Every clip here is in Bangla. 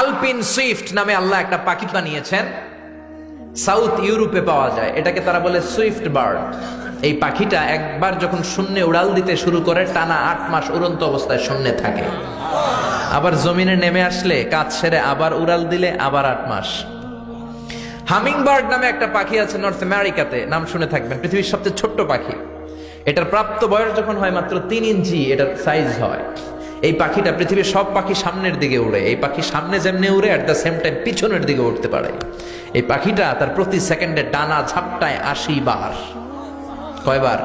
আলপিন সুইফট নামে আল্লাহ একটা পাখি বানিয়েছেন, সাউথ ইউরোপে পাওয়া যায়। এটাকে তারা বলে সুইফট বার্ড। এই পাখিটা একবার যখন শূন্যে উড়াল দিতে শুরু করে, টানা আট মাস উড়ন্ত অবস্থায় শূন্যে থাকে। আবার জমিনে নেমে আসলে কাজ সেরে আবার উড়াল দিলে আবার আট মাস। হামিং বার্ড নামে একটা পাখি আছে নর্থ আমেরিকাতে, নাম শুনে থাকবেন, পৃথিবীর সবচেয়ে ছোট্ট পাখি। এটার প্রাপ্ত বয়স যখন হয় মাত্র তিন ইঞ্চি, এটার সাইজ হয়। এই পাখিটা পৃথিবীর সব পাখি সামনের দিকে উড়ে। এই পাখি সামনে যেমনি উড়ে অ্যাট দ্য সেম টাইম পিছনের দিকে উঠতে পারে। এই পাখিটা তার প্রতি সেকেন্ডে ডানা ঝাপটায় আশি বার। কয়বার?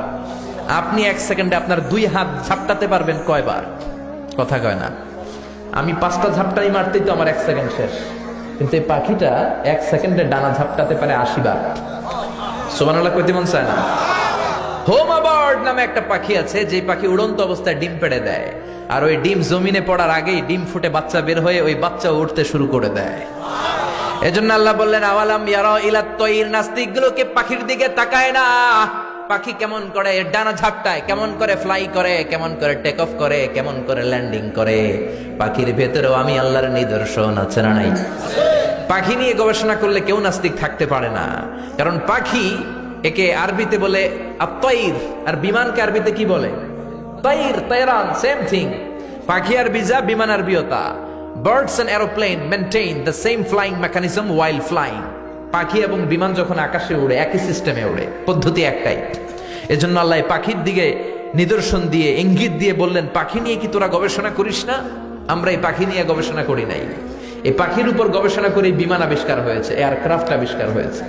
আপনি এক সেকেন্ডে আপনার দুই হাত ঝাপটাতে পারবেন কয়বার? কথা কয় না। আমি পাঁচটা ঝাপটাই মারতেই তো আমার এক সেকেন্ড শেষ। কিন্তু এই পাখিটা এক সেকেন্ডে ডানা ঝাপটাতে পারে আশি বার। সোমানাল্লাহ কইতে মন চায় না। হোমা বার্ড নামে একটা পাখি আছে যে পাখি উড়ন্ত অবস্থায় ডিম পেড়ে দেয়। আর ওই ডিম জমিনে পড়ার আগেই ডিম ফুটে বাচ্চা বের হয়ে ওই বাচ্চা উঠতে শুরু করে দেয়। এজন্য আল্লাহ বললেন, আওয়ালাম ইয়ারা ইলা তৈর নাস্তিকগুলোকে পাখির দিকে তাকায় না। পাখি কেমন করে ডানা ঝাপটায়, কেমন করে ফ্লাই করে, কেমন করে টেক অফ করে, কেমন করে ল্যান্ডিং করে। পাখির ভেতরেও আমি আল্লাহর নিদর্শন, আছে না নাই? পাখি নিয়ে গবেষণা করলে কেউ নাস্তিক থাকতে পারে না। কারণ পাখি একে আরবিতে বলে আত্মাইর আর বিমানকে আরবিতে কি বলে? তাইর তেরান সেম থিং পাখি আর বিজা বিমান আরবিয়তা birds and aeroplane maintain the same flying mechanism while flying পাখি এবং বিমান যখন আকাশে উড়ে, একই সিস্টেমে উড়ে। পদ্ধতি একটাই। এজন্য আল্লাহ পাখির দিকে নিদর্শন দিয়ে ইঙ্গিত দিয়ে বললেন, পাখি নিয়ে কি তোরা গবেষণা করিস না? আমরা এই পাখি নিয়ে গবেষণা করি নাই। এই পাখির উপর গবেষণা করে বিমান আবিষ্কার হয়েছে এয়ারক্রাফট আবিষ্কার হয়েছে।